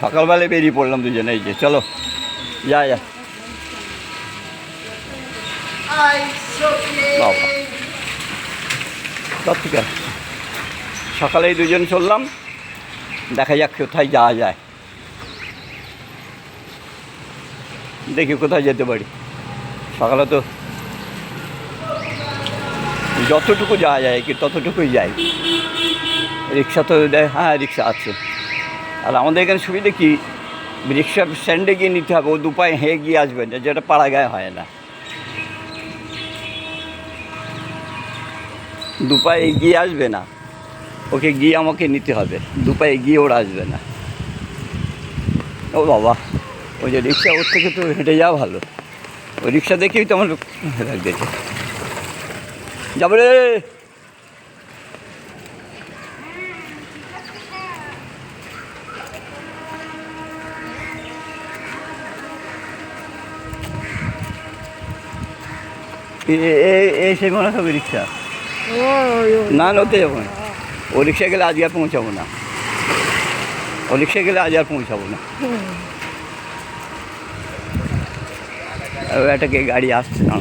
সকালবেলায় বেরিয়ে পড়লাম দুজনে, এই যে, চলো। যা যা। বাবা। সব ঠিক আছে। সকালেই দুজন চললাম। দেখা যাক কোথায় যাওয়া যায়। দেখি কোথায় যেতে পারি। সকালে তো যতটুকু যাওয়া যায়, কি ততটুকুই যাই। রিক্সা তো দেয় হ্যাঁ রিক্সা আছে। আর আমাদের এখানে সুবিধা কি? রিক্সা স্ট্যান্ডে গিয়ে নিতে হবে, ও দুপায়ে হেঁয়ে গিয়ে আসবে না যেটা পাড়া গায়ে হয় না। দুপায়ে এগিয়ে আসবে না, ওকে গিয়ে আমাকে নিতে হবে, দুপায়ে গিয়ে ওরা আসবে না। ও বাবা, ওই যে রিক্সা ওর থেকে তো হেঁটে যাওয়া ভালো। ওই রিক্সা দেখেই তো আমার যাবে রে! এই সেই মনে হবে রিক্সা। না নতে যাব না। ও রিক্সা গেলে আজ আর পৌঁছাবো না। ও রিক্সা গেলে আজ আর পৌঁছাবো না। একটা কে গাড়ি আসছে না।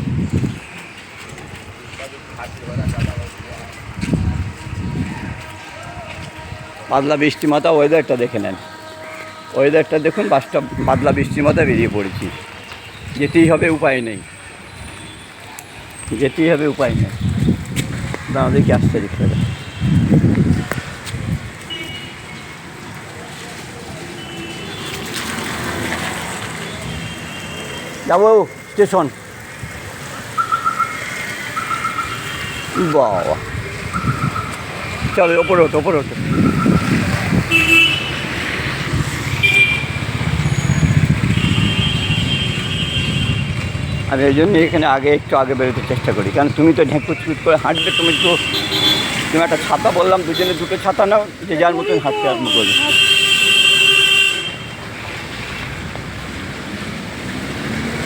পাতলা বৃষ্টি মাথা ওয়েদারটা দেখে নেন। ওয়েদারটা দেখুন, বাসটা পাতলা বৃষ্টি মাথা বেরিয়ে পড়েছি। যেতেই হবে, উপায় নেই। যেতেই হবে, উপায় নেই। দাঁড়া দেখি, আসছে রিক্সাটা যাব স্টেশন। বাবা চলো, ওপরে ওঠো ওপরে ওঠো। আমি ওই জন্য এখানে আগে একটু আগে বেরোতে চেষ্টা করি। কারণ তুমি তো ঢেঁকুচ করে হাঁটবে তুমি তো তুমি একটা ছাতা বললাম দুজনে দুটো ছাতা নাও যে যার মতন হাঁটতে আরম্ভ করবে।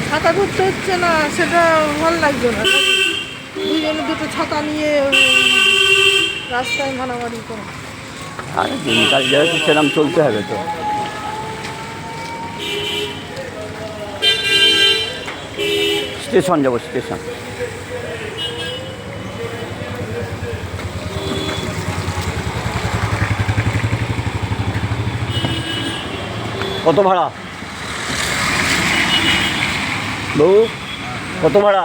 ছাতা ধরতে হচ্ছে না সেটা ভালো লাগছে না? দুজনে দুটো ছাতা নিয়ে রাস্তায় মানামারি করে। আর দিনকাল যেহেতু সেরকম চলতে হবে তো। স্টেশন যাব, স্টেশন। কত ভাড়া? বউ, কত ভাড়া?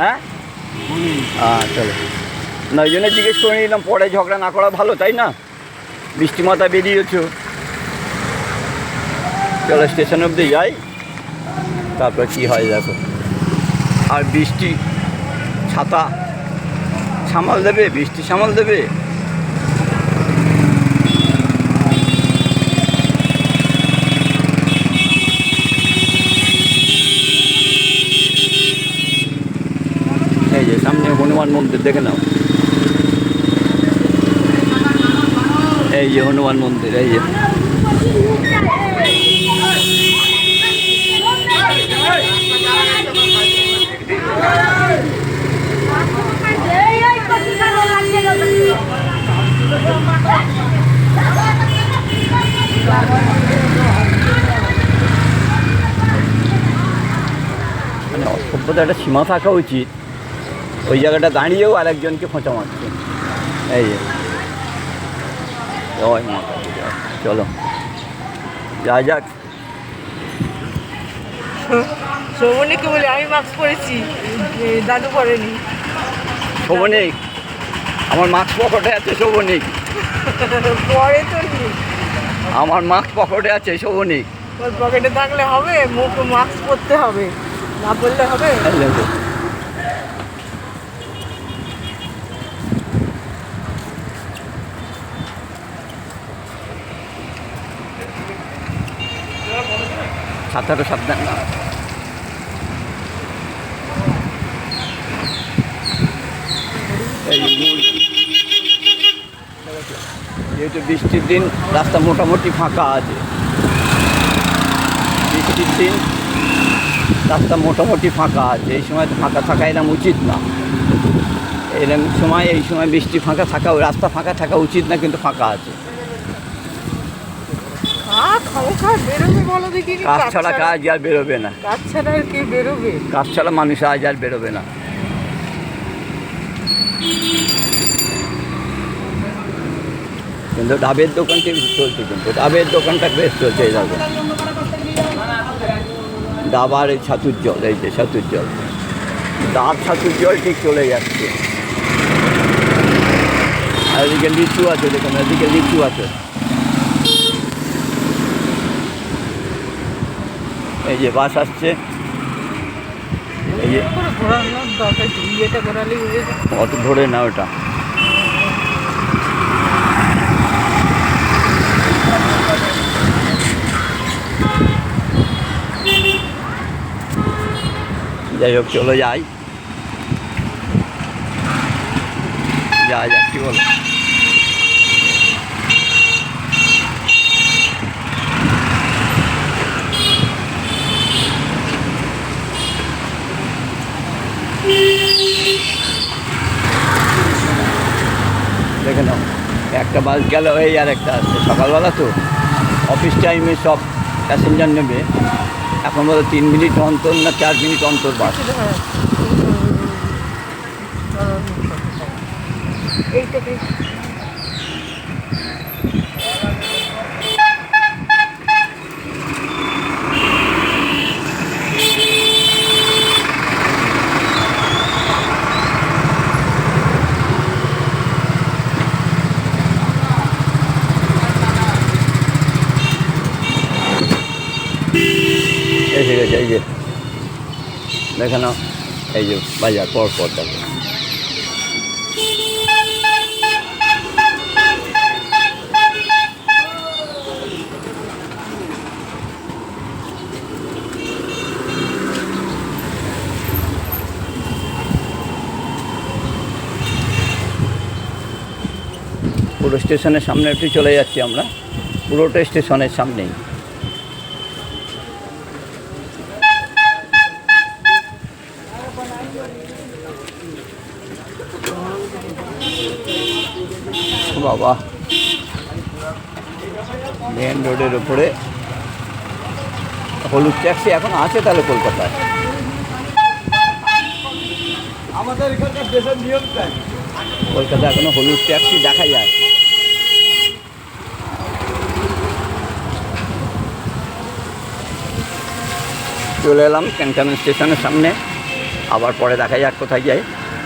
হ্যাঁ? চলো। না, ওই জন্য জিজ্ঞেস করে নিলাম, পরে ঝগড়া না করা ভালো, তাই না? বৃষ্টি মাথা বেরিয়েছো। চলো, স্টেশন অবধি যাই। তারপর কি হয় দেখো। আর বৃষ্টি, ছাতা, সামাল দেবে, বৃষ্টি সামাল দেবে। এই যে সামনে হনুমান মন্দির, দেখে নাও। এই যে হনুমান মন্দির, এই যে। মানে অসভ্যতা একটা সীমা থাকা উচিত। ওই জায়গাটা দাঁড়িয়েও আরেকজনকে খোঁচা মারছে। এই যে। জয় মাতা চলো। যা যাক। শ্রবণীকে বলি আমি মাস্ক পরেছি দাদু পরেনি শোভনিক আমার মাস্ক পকেটে আছে শোভনিক। পরে তো আমার মাস্ক পকেটে আছে শোভনিক। ওর পকেটে থাকলে হবে মুখ মাস্ক পরতে হবে না পরলে হবে। ছাতাটা সাবধান না এই যে মুড়কি। যেহেতু বৃষ্টির দিন রাস্তা মোটামুটি ফাঁকা আছে। বৃষ্টির দিন রাস্তা মোটামুটি ফাঁকা আছে। এই সময় ফাঁকা থাকা এরকম উচিত না। এরকম সময় এই সময় বৃষ্টি ফাঁকা থাকা রাস্তা ফাঁকা থাকা উচিত না কিন্তু ফাঁকা আছে। কাজ ছাড়া। কাজ আর বেরোবে না। কাজ ছাড়া আর কে বেরোবে? কাজ ছাড়া মানুষ আজ আর বেরোবে না। কিন্তু ডাবের দোকানটি চলছে কিন্তু ডাবের দোকানটা বেশ চলছে এই দেখো। ডাব আর এই ছাতুর জল এই যে ছাতুর জল। ডাব ছাতুর জল ঠিক চলে যাচ্ছে। আর এদিকে লিচু আছে দেখুন এদিকে লিচু আছে। এই যে বাস আসছে। এই যে অত ধরে না ওটা যাই হোক, চলো যাই। যা যাক কি বলো? দেখে নাও, একটা বাস গেল এই আর একটা আসছে সকালবেলা তো অফিস টাইমে সব প্যাসেঞ্জার নেবে। এখন বলো তিন মিনিট অন্তর না চার মিনিট অন্তর বাস। এইটাকে গেছে, এই যে। দেখে নাও, এই যে বাজার, পর পর দেখো। পুরো স্টেশনের সামনে একটু চলে যাচ্ছি আমরা। পুরোটা স্টেশনের সামনেই। বাবা। মেন রোডের উপরে হলুদ ট্যাক্সি এখন আছে তাহলে কলকাতায়। আমাদের এখানকার দেশের নিয়ম তাই। কলকাতায় এখনও হলুদ ট্যাক্সি দেখা যায়। চলে এলাম ক্যান্টনমেন্ট স্টেশনের সামনে। আবার পরে দেখা যাক কোথায় যাই।